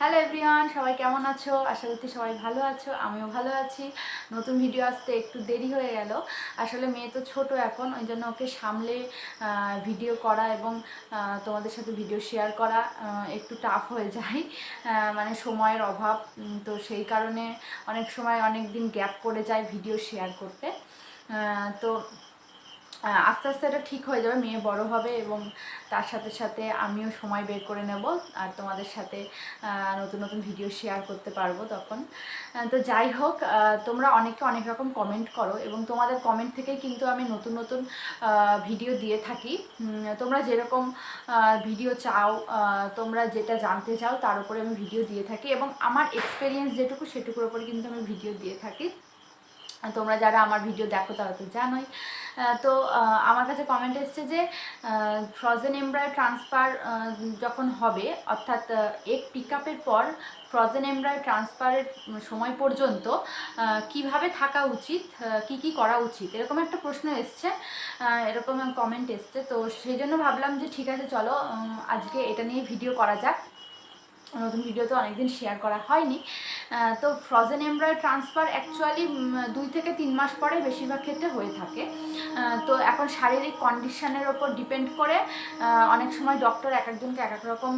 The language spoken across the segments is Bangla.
হ্যালো এভরিওয়ান সবাই কেমন আছো? আশা করছি সবাই ভালো আছো। আমিও ভালো আছি। নতুন ভিডিও আসতে একটু দেরি হয়ে গেল। আসলে মেয়ে তো ছোট এখন, ওই জন্য ওকে সামলে ভিডিও করা এবং তোমাদের সাথে ভিডিও শেয়ার করা একটু টাফ হয়ে যায় মানে সময়ের অভাব। তো সেই কারণে অনেক সময় অনেক দিন গ্যাপ পড়ে যায় ভিডিও শেয়ার করতে। তো আস্তে আস্তে এটা ঠিক হয়ে যাবে, মেয়ে বড় হবে এবং তার সাথে সাথে আমিও সময় বের করে নেব আর তোমাদের সাথে নতুন নতুন ভিডিও শেয়ার করতে পারব তখন। তো যাই হোক তোমরা অনেকে অনেক রকম কমেন্ট করো এবং তোমাদের কমেন্ট থেকেই কিন্তু আমি নতুন নতুন ভিডিও দিয়ে থাকি। তোমরা যেরকম ভিডিও চাও তোমরা যেটা জানতে চাও তার উপরে আমি ভিডিও দিয়ে থাকি এবং আমার এক্সপিরিয়েন্স যেটুকু সেটুকুর উপরে কিন্তু আমি ভিডিও দিয়ে থাকি। তোমরা যারা আমার ভিডিও দেখো তারা তো জানোই। তো আমার কাছে কমেন্ট এসছে যে ফ্রজেন এমব্রয় ট্রান্সফার যখন হবে, অর্থাৎ এক পিক আপের পর ফ্রজেন এমব্রয় ট্রান্সফারের সময় পর্যন্ত কীভাবে থাকা উচিত কি কি করা উচিত, এরকম একটা প্রশ্ন এসছে। এরকম কমেন্ট এসছে। তো সেই জন্য ভাবলাম যে ঠিক আছে, চলো আজকে এটা নিয়ে ভিডিও করা যাক। নতুন ভিডিও তো অনেকদিন শেয়ার করা হয়নি। তো ফ্রজেন এমব্রয়ডারি ট্রান্সফার অ্যাকচুয়ালি দুই থেকে তিন মাস পরে বেশিরভাগ ক্ষেত্রে হয়ে থাকে। তো এখন শারীরিক কন্ডিশনের ওপর ডিপেন্ড করে অনেক সময় ডক্টর এক একজনকে এক এক রকম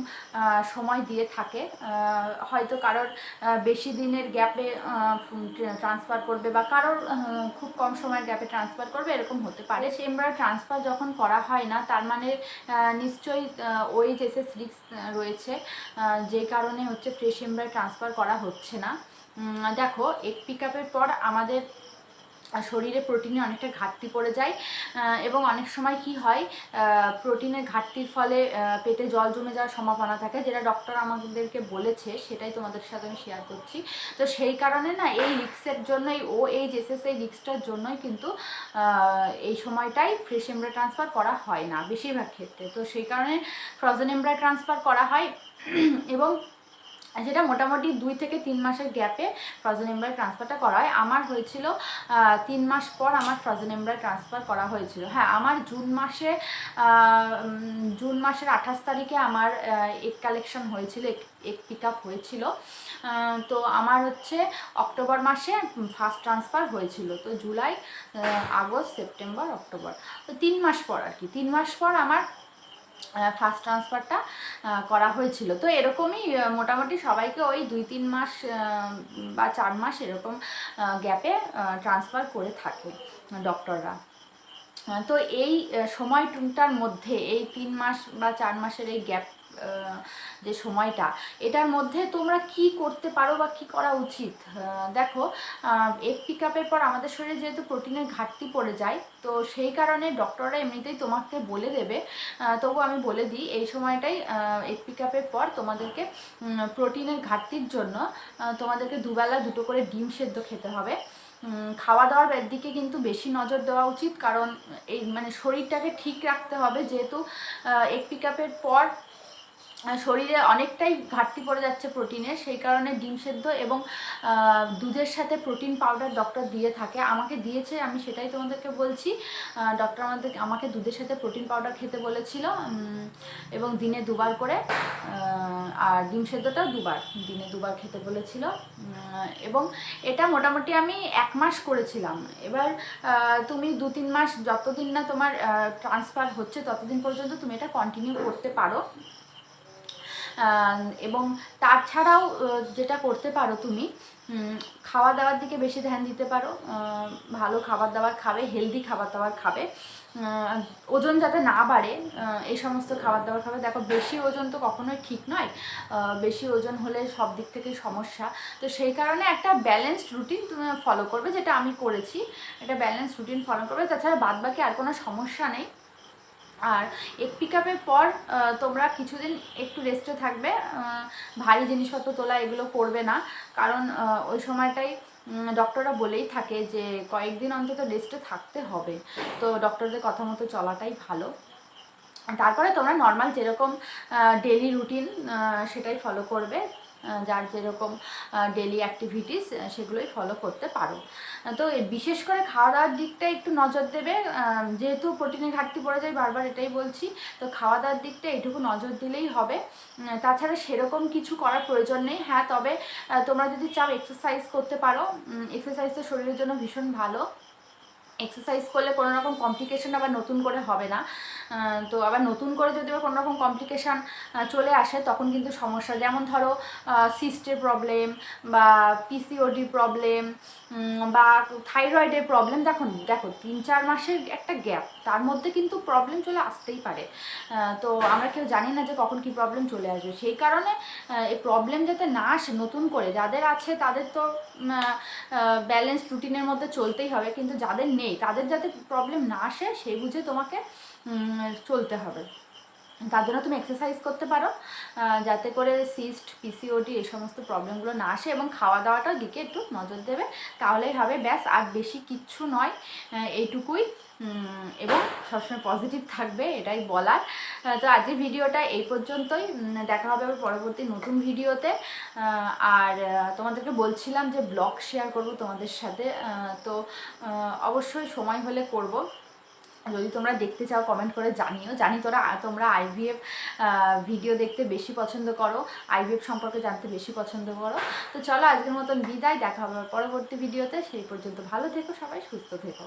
সময় দিয়ে থাকে। হয়তো কারোর বেশি দিনের গ্যাপে ট্রান্সফার করবে বা কারোর খুব কম সময়ের গ্যাপে ট্রান্সফার করবে, এরকম হতে পারে। সে এমব্রয় ট্রান্সফার যখন করা হয় না, তার মানে নিশ্চয়ই ওই এসএস রিক্স রয়েছে। যে কারণে হচ্ছে ফ্রেশ এমব্রয় ট্রান্সফার করা হচ্ছে না। দেখো, এক পিক পর আমাদের শরীরে প্রোটিনে অনেকটা ঘাটতি পড়ে যায় এবং অনেক সময় কি হয় প্রোটিনের ঘাটতির ফলে পেটে জল জমে যাওয়ার সম্ভাবনা থাকে। যেটা ডক্টর আমাদেরকে বলেছে, সেটাই তোমাদের সাথে আমি শেয়ার করছি। তো সেই কারণে না, এই রিক্সের জন্যই ও এই জেসেস এই রিক্সটার জন্যই কিন্তু এই সময়টাই ফ্রেশ এমব্রয় ট্রান্সফার করা হয় না, বেশিরভাগ ক্ষেত্রে। তো সেই কারণে ফ্রজেন এমব্রয় ট্রান্সফার করা হয়, এবং যেটা মোটামুটি দুই থেকে তিন মাসের গ্যাপে ফ্রজেন এমব্রয় ট্রান্সফারটা করা হয় আমার হয়েছিল তিন মাস পর আমার ফ্রজেন এমব্রয় ট্রান্সফার করা হয়েছিল। হ্যাঁ আমার জুন মাসে জুন মাসের আঠাশ তারিখে আমার এক কালেকশন হয়েছিল এক পিক আপ হয়েছিল। তো আমার হচ্ছে অক্টোবর মাসে ফার্স্ট ট্রান্সফার হয়েছিল। তো জুলাই আগস্ট, সেপ্টেম্বর, অক্টোবর। তো তিন মাস পর আর কি। তিন মাস পর আমার ফার্স্ট ট্রান্সফারটা করা হয়েছিল। তো এরকমই মোটামুটি সবাইকে ওই দুই তিন মাস বা চার মাস এরকম গ্যাপে ট্রান্সফার করে থাকে ডক্টররা তো এই সময় সময়টার মধ্যে, এই তিন মাস বা চার মাসের এই গ্যাপ যে সময়টা, এটার মধ্যে তোমরা কি করতে পারো বা কি করা উচিত? দেখো এক পিক আপের পর আমাদের শরীরে যেহেতু প্রোটিনের ঘাটতি পড়ে যায়, তো সেই কারণে ডক্টররা এমনিতেই তোমাকে বলে দেবে। তবু আমি বলে দিই, এই সময়টাই এক পিক আপের পর তোমাদেরকে প্রোটিনের ঘাটতির জন্য তোমাদেরকে দুবেলা দুটো করে ডিম সেদ্ধ খেতে হবে। খাওয়া দাওয়ার দিকে কিন্তু বেশি নজর দেওয়া উচিত, কারণ এই মানে শরীরটাকে ঠিক রাখতে হবে, যেহেতু এক পিক আপের পর শরীরে অনেকটাই ঘাটতি পড়ে যাচ্ছে প্রোটিনের, সেই কারণে ডিম সেদ্ধ এবং দুধের সাথে প্রোটিন পাউডার ডক্টর দিয়ে থাকে। আমাকে দিয়েছে, আমি সেটাই তোমাদেরকে বলছি। ডক্টর আমাদের আমাকে দুধের সাথে প্রোটিন পাউডার খেতে বলেছিল এবং দিনে দুবার করে। আর ডিম সেদ্ধটাও দুবার, দিনে দুবার খেতে বলেছিল। এবং এটা মোটামুটি আমি এক মাস করেছিলাম। এবার তুমি দু তিন মাস যতদিন না তোমার ট্রান্সফার হচ্ছে ততদিন পর্যন্ত তুমি এটা কন্টিনিউ করতে পারো। এবং তাছাড়াও যেটা করতে পারো তুমি খাওয়া দাওয়ার দিকে বেশি ধ্যান দিতে পারো ভালো খাবার দাবার খাবে হেলদি খাবার দাবার খাবে ওজন যাতে না বাড়ে এই সমস্ত খাবার দাবার খাবে। দেখো, বেশি ওজন তো কখনোই ঠিক নয় বেশি ওজন হলে সব দিক থেকেই সমস্যা। তো সেই কারণে একটা ব্যালেন্সড রুটিন তুমি ফলো করবে, যেটা আমি করেছি। একটা ব্যালেন্স রুটিন ফলো করবে। তাছাড়া বাদ বাকি আর কোনো সমস্যা নেই। আর এক পিক আপের পর তোমরা কিছুদিন একটু রেস্টে থাকবে। ভারী জিনিসপত্র তোলা এগুলো করবে না। কারণ ওই সময়টাই ডক্টররা বলেই থাকে যে, কয়েকদিন অন্তত রেস্টে থাকতে হবে। তো ডক্টরদের কথা মতো চলাটাই ভালো। তারপরে তোমরা নর্মাল যেরকম ডেলি রুটিন সেটাই ফলো করবে। যার যেরকম ডেলি অ্যাক্টিভিটিস সেগুলোই ফলো করতে পারো। তো বিশেষ করে খাওয়া দাওয়ার দিকটা একটু নজর দেবে। যেহেতু প্রোটিনের ঘাটতি পড়ে যায়, বারবার এটাই বলছি, তো খাওয়া দাওয়ার দিকটা এইটুকু নজর দিলেই হবে। তাছাড়া সেরকম কিছু করার প্রয়োজন নেই। হ্যাঁ তবে তোমরা যদি চাও এক্সারসাইজ করতে পারো। এক্সারসাইজ তো শরীরের জন্য ভীষণ ভালো। এক্সারসাইজ করলে কোনো রকম কমপ্লিকেশন আবার নতুন করে হবে না। তো আবার নতুন করে যদি কোনো রকম কমপ্লিকেশান চলে আসে, তখন কিন্তু সমস্যা। যেমন ধরো সিস্টের প্রবলেম বা পিসিওডি প্রবলেম বা থাইরয়েডের প্রবলেম দেখো দেখো, তিন চার মাসের একটা গ্যাপ তার মধ্যে কিন্তু প্রবলেম চলে আসতেই পারে। তো আমরা কেউ জানি না যে কখন কি প্রবলেম চলে আসবে। সেই কারণে এই প্রবলেম যাতে না আসে নতুন করে, যাদের আছে তাদের তো ব্যালেন্স রুটিনের মধ্যে চলতেই হবে। কিন্তু যাদের নেই তাদের যাতে প্রবলেম না আসে সেই বুঝে তোমাকে চলতে হবে। তার জন্য তুমি এক্সারসাইজ করতে পারো যাতে করে সিস্ট পিসিওডি এই সমস্ত প্রবলেমগুলো না আসে এবং খাওয়া দাওয়াটার দিকে একটু নজর দেবে। তাহলেই হবে, ব্যাস, আর বেশি কিচ্ছু নয় এইটুকুই। এবং সবসময় পজিটিভ থাকবে, এটাই বলার। তো আজকের ভিডিওটা এই পর্যন্তই। দেখা হবে আবার পরবর্তী নতুন ভিডিওতে। আর তোমাদেরকে বলছিলাম যে ব্লগ শেয়ার করব তোমাদের সাথে। তো অবশ্যই সময় হলে করব। যদি তোমরা দেখতে চাও কমেন্ট করে জানিও। জানি তোরা, তোমরা আইভিএফ ভিডিও দেখতে বেশি পছন্দ করো। আইভিএফ সম্পর্কে জানতে বেশি পছন্দ করো। তো চলো, আজকের মতন বিদায়। দেখা হবে পরবর্তী ভিডিওতে সেই পর্যন্ত ভালো থেকো সবাই, সুস্থ থেকো।